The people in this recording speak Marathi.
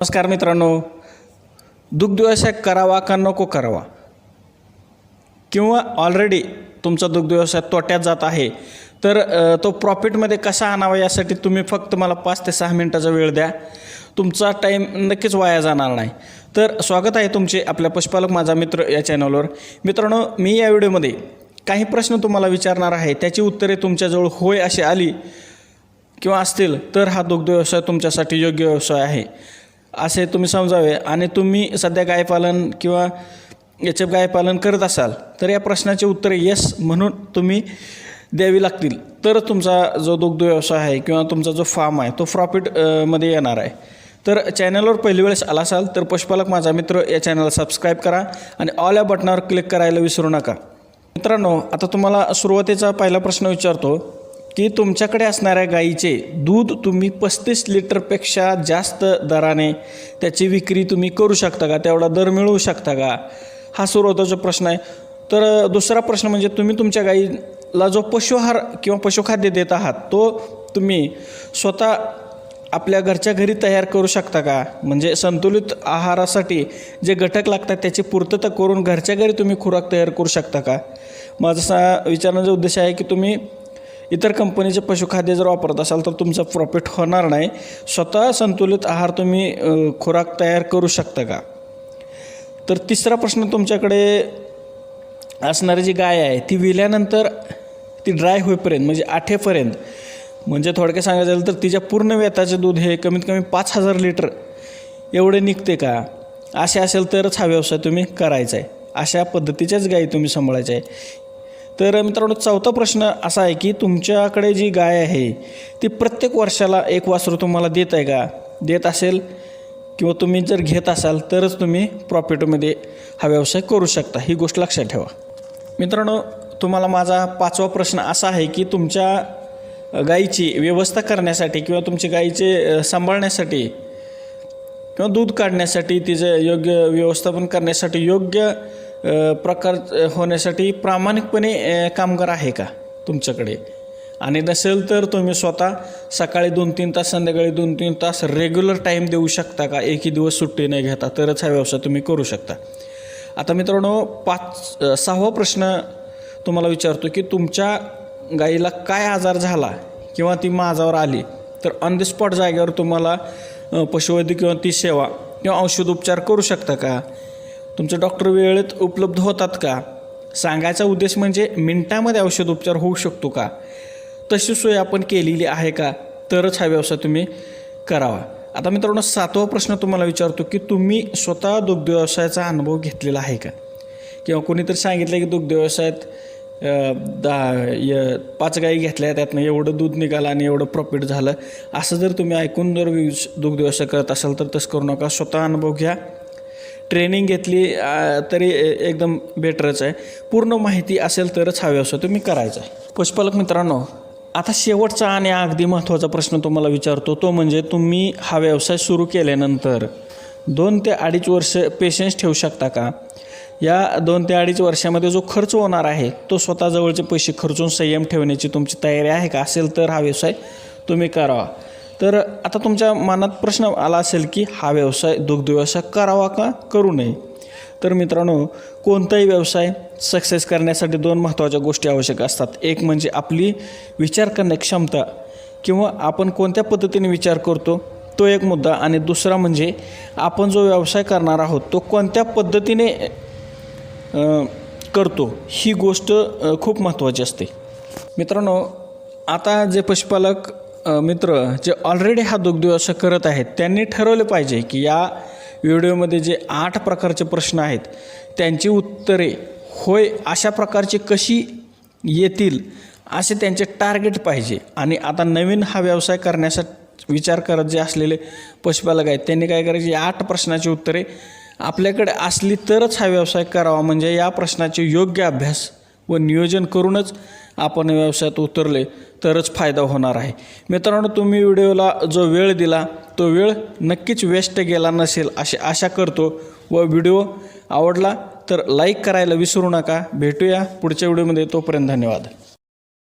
नमस्कार मित्रांनो. दुग्धव्यवसाय करावा का नको करावा? किंवा ऑलरेडी तुमचा दुग्धव्यवसाय तोट्यात जात आहे तर तो प्रॉफिटमध्ये कसा आणावा यासाठी तुम्ही फक्त मला पाच ते सहा मिनटाचा वेळ द्या. तुमचा टाईम नक्कीच वाया जाणार नाही. तर स्वागत आहे तुमचे आपल्या पशुपालक माझा मित्र या चॅनलवर मित्रांनो मी या व्हिडिओमध्ये काही प्रश्न तुम्हाला विचारणार आहे त्याची उत्तरे तुमच्याजवळ होय अशी आली किंवा असतील तर हा दुग्धव्यवसाय तुमच्यासाठी योग्य व्यवसाय आहे. असे तुम्ही समजावे आणि तुम्ही सध्या गायपालन किंवा याचे गायपालन करत असाल तर या प्रश्नाचे उत्तरे येस म्हणून तुम्ही द्यावी लागतील. तर तुमचा जो दुग्ध व्यवसाय आहे किंवा तुमचा जो फार्म आहे तो प्रॉफिटमध्ये येणार आहे. तर चॅनलवर पहिली वेळेस आला असाल तर पशुपालक माझा मित्र या चॅनलला सबस्क्राईब करा आणि ऑल या बटनावर क्लिक करायला विसरू नका. मित्रांनो आता तुम्हाला सुरुवातीचा पहिला प्रश्न विचारतो. की तुमच्याकडे असणाऱ्या गाईचे दूध तुम्ही पस्तीस लिटरपेक्षा जास्त दराने त्याची विक्री तुम्ही करू शकता का? तेवढा दर मिळवू शकता का? हा सुरुवातीचा प्रश्न आहे. तर दुसरा प्रश्न म्हणजे तुम्ही तुमच्या गाईला जो पशुहार किंवा पशुखाद्य देत आहात तो तुम्ही स्वतः आपल्या घरच्या घरी तयार करू शकता का? म्हणजे संतुलित आहारासाठी जे घटक लागतात त्याची पूर्तता करून घरच्या घरी तुम्ही खुराक तयार करू शकता का? माझा सा विचारण्याचा उद्देश आहे की तुम्ही इतर कंपनीचे पशुखाद्य जर वापरत असाल तर तुमचं प्रॉफिट होणार नाही. स्वतः संतुलित आहार तुम्ही खुराक तयार करू शकता का? तर तिसरा प्रश्न तुमच्याकडे असणारी जी गाय आहे ती विल्यानंतर ती ड्राय होईपर्यंत म्हणजे आठेपर्यंत म्हणजे थोडक्यात सांगायचं झालं तर तिच्या पूर्ण वेताचे दूध हे कमीत कमी पाच हजार लिटर एवढे निघते का? असे असेल तरच हा व्यवसाय तुम्ही करायचा आहे. अशा पद्धतीच्याच गायी तुम्ही सांभाळायच्या आहे. तर मित्रांनो चौथा प्रश्न असा आहे की तुमच्याकडे जी गाय आहे ती प्रत्येक वर्षाला एक वासरू तुम्हाला देत आहे का? देत असेल किंवा तुम्ही जर घेत असाल तरच तुम्ही प्रॉफिटमध्ये हा व्यवसाय करू शकता. ही गोष्ट लक्षात ठेवा. मित्रांनो तुम्हाला माझा पाचवा प्रश्न असा आहे की तुमच्या गाईची व्यवस्था करण्यासाठी किंवा तुमची गाईचे सांभाळण्यासाठी किंवा दूध काढण्यासाठी तिचं योग्य व्यवस्थापन करण्यासाठी योग्य प्रकार होण्यासाठी प्रामाणिकपणे कामगार आहे का तुमच्याकडे? आणि नसेल तर तुम्ही स्वतः सकाळी दोन तीन तास संध्याकाळी दोन तीन तास रेग्युलर टाईम देऊ शकता का? एकही दिवस सुट्टी नाही घेता तरच हा व्यवसाय तुम्ही करू शकता. आता मित्रांनो पाच सहावा प्रश्न तुम्हाला विचारतो की तुमच्या गाईला काय आजार झाला किंवा ती माझावर आली तर ऑन द स्पॉट जागेवर तुम्हाला पशुवैद्य किंवा ती सेवा किंवा औषधोपचार करू शकता का? तुमचे डॉक्टर वेळेत उपलब्ध होतात का? सांगायचा उद्देश म्हणजे मिनटामध्ये औषध उपचार होऊ शकतो का? तशी सोय आपण केलेली आहे का? तरच हा व्यवसाय तुम्ही करावा. आता मित्रांनो सातवा प्रश्न तुम्हाला विचारतो की तुम्ही स्वतः दुग्ध व्यवसायाचा अनुभव घेतलेला आहे का? किंवा कोणीतरी सांगितलं की दुग्ध व्यवसायात दहा य पाच गाई घेतल्या त्यातनं एवढं दूध निघालं आणि एवढं प्रॉफिट झालं. असं जर तुम्ही ऐकून जर दुग्ध व्यवसाय करत असाल तर तसं करू नका. स्वतः अनुभव घ्या. ट्रेनिंग घेतली तरी एकदम बेटरच आहे. पूर्ण माहिती असेल तरच हा व्यवसाय तुम्ही करायचा. आहे पशुपालक मित्रांनो आता शेवटचा आणि अगदी महत्त्वाचा प्रश्न तुम्हाला विचारतो तो म्हणजे तुम्ही हा व्यवसाय सुरू केल्यानंतर दोन ते अडीच वर्ष पेशन्स ठेवू शकता का? या दोन ते अडीच वर्षामध्ये जो खर्च होणार आहे तो स्वतःजवळचे पैसे खर्चून संयम ठेवण्याची तुमची तयारी आहे का? असेल तर हा व्यवसाय तुम्ही करावा. तर आता तुमच्या मनात प्रश्न आला असेल की हा व्यवसाय दुग्ध व्यवसाय करावा का? करू नये. तर मित्रांनो कोणताही व्यवसाय सक्सेस करण्यासाठी दोन महत्त्वाच्या गोष्टी आवश्यक असतात. एक म्हणजे आपली विचार करण्या क्षमता किंवा आपण कोणत्या पद्धतीने विचार करतो तो एक मुद्दा. आणि दुसरा म्हणजे आपण जो व्यवसाय करणार आहोत तो कोणत्या पद्धतीने करतो ही गोष्ट खूप महत्त्वाची असते. मित्रांनो आता जे पशुपालक मित्र जे ऑलरेडी हा दुग्ध व्यवसाय करत आहेत त्यांनी ठरवले पाहिजे की या व्हिडिओमध्ये जे आठ प्रकारचे प्रश्न आहेत त्यांची उत्तरे होय अशा प्रकारची कशी येतील असे त्यांचे टार्गेट पाहिजे. आणि आता नवीन हा व्यवसाय करण्याचा विचार करत जे असलेले पशुपालक आहेत त्यांनी काय करायचे आठ प्रश्नाची उत्तरे आपल्याकडे असली तरच हा व्यवसाय करावा. म्हणजे या प्रश्नाचे योग्य अभ्यास व नियोजन करूनच आपण व्यवसायात उतरले तरच फायदा होणार आहे. मित्रांनो तुम्ही व्हिडिओला जो वेळ दिला तो वेळ नक्कीच वेस्ट गेला नसेल अशी आशा करतो. व व्हिडिओ आवडला तर लाईक करायला विसरू नका. भेटूया पुढच्या व्हिडिओमध्ये. तोपर्यंत धन्यवाद.